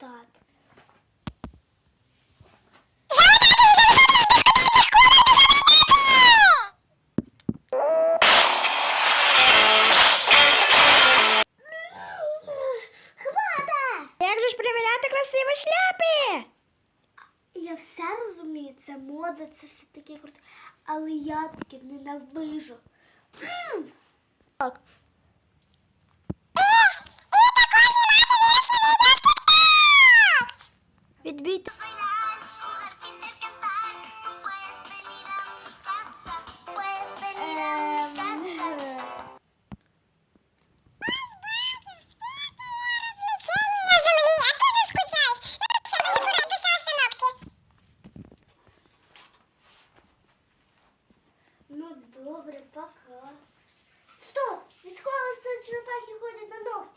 результат. Хвата! Як же ж приміряти шляпи? Я все розумію, це мода, це все таке круто. Але я таки ненавижу. Так. Відбійте. Ем, Ну добре, пока. Стоп! Відколи це черепахи ходять на ногті?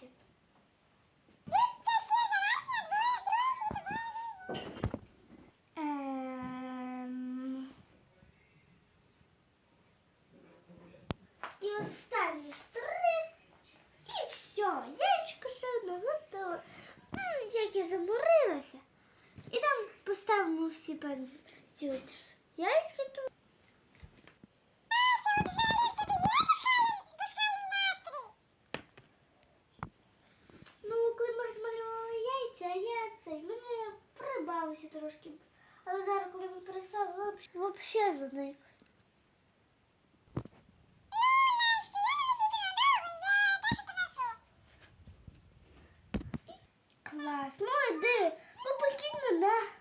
поставимо всі пензлі. Я їх кидаю. Ну, а а коли ми розмалювали яйця, яйця, мені прибавилося трошки. Але зараз, коли ми пересали, взагалі зник. Клас, ну йди, ну покинь мене.